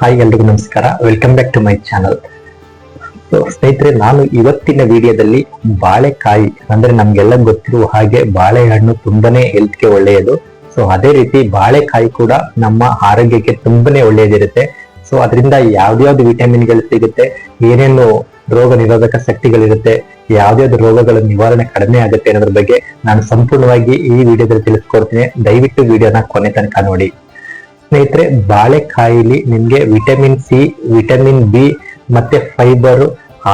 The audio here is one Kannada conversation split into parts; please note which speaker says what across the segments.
Speaker 1: ಹಾಯ್ ಎಲ್ರಿಗೂ ನಮಸ್ಕಾರ. Welcome back to my channel ಸ್ನೇಹಿತರೆ, ನಾನು ಇವತ್ತಿನ ವಿಡಿಯೋದಲ್ಲಿ ಬಾಳೆಕಾಯಿ, ಅಂದ್ರೆ ನಮ್ಗೆಲ್ಲ ಗೊತ್ತಿರುವ ಹಾಗೆ ಬಾಳೆಹಣ್ಣು ತುಂಬಾನೇ ಹೆಲ್ತ್ಗೆ ಒಳ್ಳೆಯದು. ಸೊ ಅದೇ ರೀತಿ ಬಾಳೆಕಾಯಿ ಕೂಡ ನಮ್ಮ ಆರೋಗ್ಯಕ್ಕೆ ತುಂಬಾನೇ ಒಳ್ಳೆಯದಿರುತ್ತೆ. ಸೊ ಅದರಿಂದ ಯಾವ್ದ್ಯಾವ್ದು ವಿಟಮಿನ್ಗಳು ಸಿಗುತ್ತೆ, ಏನೇನು ರೋಗ ನಿರೋಧಕ ಶಕ್ತಿಗಳಿರುತ್ತೆ, ಯಾವ್ದ್ಯಾವ್ದು ರೋಗಗಳ ನಿವಾರಣೆ ಕಡಿಮೆ ಆಗುತ್ತೆ ಅನ್ನೋದ್ರ ಬಗ್ಗೆ ನಾನು ಸಂಪೂರ್ಣವಾಗಿ ಈ ವಿಡಿಯೋದಲ್ಲಿ ತಿಳಿಸ್ಕೊಡ್ತೀನಿ. ದಯವಿಟ್ಟು ವಿಡಿಯೋನ ಕೊನೆ ತನಕ ನೋಡಿ. ಸ್ನೇಹಿತರೆ, ಬಾಳೆಕಾಯಿಲಿ ನಿಮ್ಗೆ ವಿಟಮಿನ್ ಸಿ, ವಿಟಮಿನ್ ಬಿ ಮತ್ತೆ ಫೈಬರ್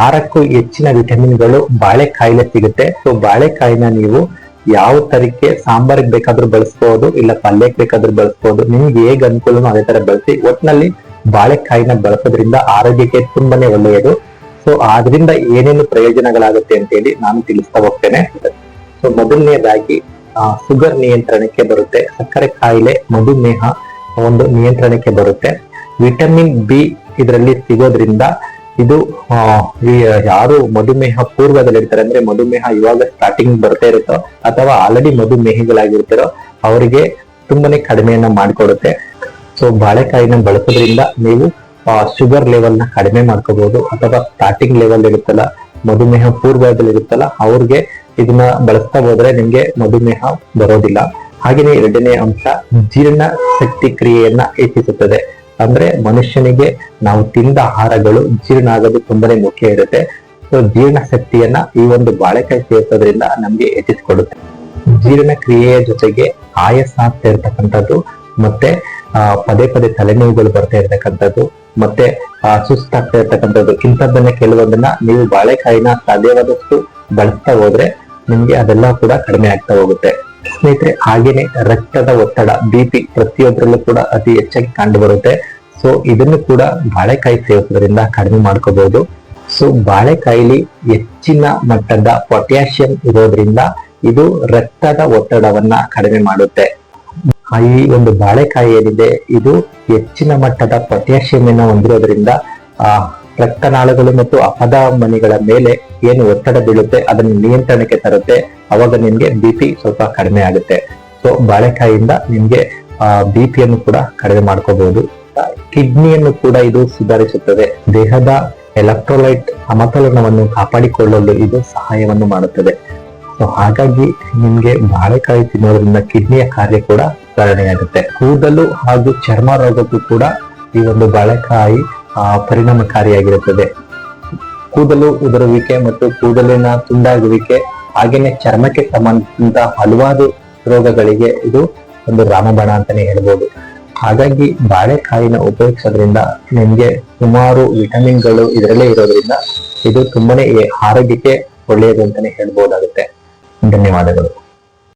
Speaker 1: ಆರಕ್ಕೂ ಹೆಚ್ಚಿನ ವಿಟಮಿನ್ಗಳು ಬಾಳೆಕಾಯಿಲೆ ಸಿಗುತ್ತೆ. ಸೊ ಬಾಳೆಕಾಯಿನ ನೀವು ಯಾವ ತರಕ್ಕೆ ಸಾಂಬಾರಿಗೆ ಬೇಕಾದ್ರೂ ಬಳಸ್ಬೋದು, ಇಲ್ಲ ಪಲ್ಯಕ್ಕೆ ಬೇಕಾದ್ರೂ ಬಳಸ್ಬೋದು, ನಿಮ್ಗೆ ಹೇಗ್ ಅನುಕೂಲನೋ ಅದೇ ತರ ಬಳಸಿ. ಒಟ್ನಲ್ಲಿ ಬಾಳೆಕಾಯಿನ ಬಳಸೋದ್ರಿಂದ ಆರೋಗ್ಯಕ್ಕೆ ತುಂಬಾನೇ ಒಳ್ಳೆಯದು. ಸೊ ಆದ್ರಿಂದ ಏನೇನು ಪ್ರಯೋಜನಗಳಾಗುತ್ತೆ ಅಂತ ಹೇಳಿ ನಾನು ತಿಳಿಸ್ತಾ ಹೋಗ್ತೇನೆ. ಸೊ ಮೊದಲನೇದಾಗಿ ಶುಗರ್ ನಿಯಂತ್ರಣಕ್ಕೆ ಬರುತ್ತೆ. ಸಕ್ಕರೆ ಕಾಯಿಲೆ ಮಧುಮೇಹ ಒಂದು ನಿಯಂತ್ರಣಕ್ಕೆ ಬರುತ್ತೆ. ವಿಟಮಿನ್ ಬಿ ಇದರಲ್ಲಿ ಸಿಗೋದ್ರಿಂದ ಇದು ಯಾರು ಮಧುಮೇಹ ಪೂರ್ವದಲ್ಲಿ ಇರ್ತಾರೆ ಅಂದ್ರೆ ಮಧುಮೇಹ ಇವಾಗ ಸ್ಟಾರ್ಟಿಂಗ್ ಬರ್ತಾ ಇರುತ್ತೋ ಅಥವಾ ಆಲ್ರೆಡಿ ಮಧುಮೇಹಿಗಳಾಗಿರ್ತಾರೋ ಅವರಿಗೆ ತುಂಬಾನೇ ಕಡಿಮೆಯನ್ನ ಮಾಡಿಕೊಡುತ್ತೆ. ಸೊ ಬಾಳೆಕಾಯಿನ ಬಳಸೋದ್ರಿಂದ ನೀವು ಶುಗರ್ ಲೆವೆಲ್ನ ಕಡಿಮೆ ಮಾಡ್ಕೋಬಹುದು ಅಥವಾ ಸ್ಟಾರ್ಟಿಂಗ್ ಲೆವೆಲ್ ಇರುತ್ತಲ್ಲ, ಮಧುಮೇಹ ಪೂರ್ವದಲ್ಲಿ ಇರುತ್ತಲ್ಲ ಅವ್ರಿಗೆ ಇದನ್ನ ಬಳಸ್ತಾ ಹೋದ್ರೆ ನಿಮ್ಗೆ ಮಧುಮೇಹ ಬರೋದಿಲ್ಲ. ಹಾಗೆಯೇ ಎರಡನೇ ಅಂಶ ಜೀರ್ಣ ಶಕ್ತಿ ಕ್ರಿಯೆಯನ್ನ ಹೆಚ್ಚಿಸುತ್ತದೆ. ಅಂದ್ರೆ ಮನುಷ್ಯನಿಗೆ ನಾವು ತಿಂದ ಆಹಾರಗಳು ಜೀರ್ಣ ಆಗೋದು ತುಂಬಾನೇ ಮುಖ್ಯ ಇರುತ್ತೆ. ಸೊ ಜೀರ್ಣ ಶಕ್ತಿಯನ್ನ ಈ ಒಂದು ಬಾಳೆಕಾಯಿ ಸೇರಿಸೋದ್ರಿಂದ ನಮ್ಗೆ ಹೆಚ್ಚಿಸಿಕೊಡುತ್ತೆ. ಜೀರ್ಣ ಕ್ರಿಯೆಯ ಜೊತೆಗೆ ಆಯಾಸ ಆಗ್ತಾ ಇರ್ತಕ್ಕಂಥದ್ದು ಮತ್ತೆ ಆ, ಪದೇ ಪದೇ ತಲೆನೋವುಗಳು ಬರ್ತಾ ಇರ್ತಕ್ಕಂಥದ್ದು ಮತ್ತೆ ಸುಸ್ತಾಗ್ತಾ ಇರ್ತಕ್ಕಂಥದ್ದು. ಇಂಥದ್ದನ್ನ ಕೆಲವೊಂದನ್ನ ನೀವು ಬಾಳೆಕಾಯಿನ ಸಾಧ್ಯವಾದಷ್ಟು ಬಳಸ್ತಾ ಹೋದ್ರೆ ನಿಮ್ಗೆ ಅದೆಲ್ಲ ಕೂಡ ಕಡಿಮೆ ಆಗ್ತಾ ಹೋಗುತ್ತೆ. ಸ್ನೇಹಿತರೆ, ಹಾಗೇನೆ ರಕ್ತದ ಒತ್ತಡ ಬಿ ಪಿ ಪ್ರತಿಯೊಬ್ಬರಲ್ಲೂ ಕೂಡ ಅತಿ ಹೆಚ್ಚಾಗಿ ಕಂಡು ಬರುತ್ತೆ ಸೊ ಇದನ್ನು ಕೂಡ ಬಾಳೆಕಾಯಿ ಸೇವಿಸೋದ್ರಿಂದ ಕಡಿಮೆ ಮಾಡ್ಕೋಬಹುದು ಸೊ ಬಾಳೆಕಾಯಿಲಿ ಹೆಚ್ಚಿನ ಮಟ್ಟದ ಪೊಟ್ಯಾಷಿಯಂ ಇರೋದ್ರಿಂದ ಇದು ರಕ್ತದ ಒತ್ತಡವನ್ನ ಕಡಿಮೆ ಮಾಡುತ್ತೆ. ಈ ಒಂದು ಬಾಳೆಕಾಯಿ ಏನಿದೆ, ಇದು ಹೆಚ್ಚಿನ ಮಟ್ಟದ ಪೊಟ್ಯಾಷಿಯಂ ಅನ್ನ ಹೊಂದಿರೋದ್ರಿಂದ ರಕ್ತನಾಳಗಳು ಮತ್ತು ಅಪಧಮನಿಗಳ ಮೇಲೆ ಏನು ಒತ್ತಡ ಬೀಳುತ್ತೆ, ಅದನ್ನ ನಿಯಂತ್ರಣಕ್ಕೆ ತರುತ್ತೆ, ಅವಾಗ ನಿಮ್ಗೆ ಬಿ ಪಿ ಸ್ವಲ್ಪ ಕಡಿಮೆ ಆಗುತ್ತೆ. ಸೊ ಬಾಳೆಕಾಯಿಯಿಂದ ನಿಮ್ಗೆ ಬಿ ಪಿಯನ್ನು ಕೂಡ ಕಡಿಮೆ ಮಾಡ್ಕೋಬಹುದು. ಕಿಡ್ನಿಯನ್ನು ಕೂಡ ಇದು ಸುಧಾರಿಸುತ್ತದೆ. ದೇಹದ ಎಲೆಕ್ಟ್ರೋಲೈಟ್ ಸಮತೋಲನವನ್ನು ಕಾಪಾಡಿಕೊಳ್ಳಲು ಇದು ಸಹಾಯವನ್ನು ಮಾಡುತ್ತದೆ. ಸೊ ಹಾಗಾಗಿ ನಿಮ್ಗೆ ಬಾಳೆಕಾಯಿ ತಿನ್ನೋದ್ರಿಂದ ಕಿಡ್ನಿಯ ಕಾರ್ಯ ಕೂಡ ಸುಧಾರಣೆಯಾಗುತ್ತೆ ಕೂದಲು ಹಾಗೂ ಚರ್ಮ ರೋಗಕ್ಕೂ ಕೂಡ ಈ ಒಂದು ಬಾಳೆಕಾಯಿ ಪರಿಣಾಮಕಾರಿಯಾಗಿರುತ್ತದೆ. ಕೂದಲು ಉದುರುವಿಕೆ ಮತ್ತು ಕೂದಲಿನ ತುಂಡಾಗುವಿಕೆ, ಹಾಗೇನೆ ಚರ್ಮಕ್ಕೆ ಸಂಬಂಧಿಸಿದ ಹಲವಾರು ರೋಗಗಳಿಗೆ ಇದು ಒಂದು ರಾಮಬಾಣ ಅಂತಾನೆ ಹೇಳ್ಬೋದು. ಹಾಗಾಗಿ ಬಾಳೆಕಾಯಿನ ಉಪಯೋಗಿಸೋದ್ರಿಂದ ನಿಮ್ಗೆ ಸುಮಾರು ವಿಟಮಿನ್ಗಳು ಇದರಲ್ಲೇ ಇರೋದ್ರಿಂದ ಇದು ತುಂಬಾನೇ ಆರೋಗ್ಯಕ್ಕೆ ಒಳ್ಳೆಯದು ಅಂತಾನೆ ಹೇಳ್ಬೋದಾಗುತ್ತೆ. ಧನ್ಯವಾದಗಳು.